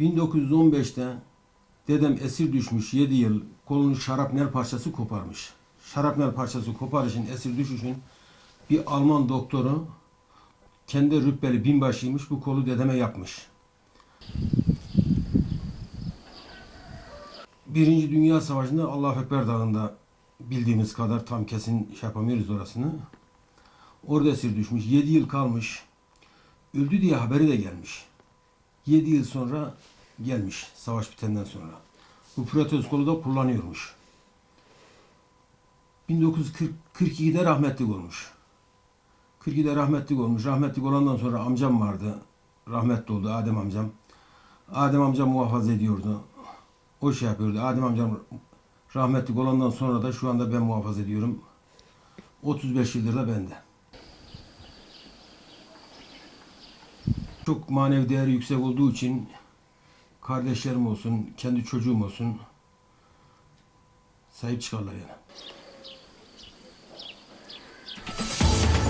1915'te dedem esir düşmüş 7 yıl kolunu şarapnel parçası koparmış. Şarapnel parçası koparışın esir düşüşün bir Alman doktoru kendi rütbeli binbaşıymış bu kolu dedeme yapmış. Birinci Dünya Savaşı'nda Allah Ekber Dağı'nda bildiğimiz kadar tam kesin şey yapamıyoruz orasını. Orada esir düşmüş. 7 yıl kalmış. Öldü diye haberi de gelmiş. 7 yıl sonra gelmiş savaş bitenden sonra. Bu protez kolu da kullanıyormuş. 1942'de rahmetlik olmuş. 42'de rahmetlik olmuş. Rahmetlik olandan sonra amcam vardı. Rahmetli oldu Adem amcam. Adem amcam muhafaza ediyordu. O şey yapıyordu. Adem amcam rahmetlik olandan sonra da şu anda ben muhafaza ediyorum. 35 yıldır da bende. Çok manevi değeri yüksek olduğu için kardeşlerim olsun, kendi çocuğum olsun sahip çıkarlar yani.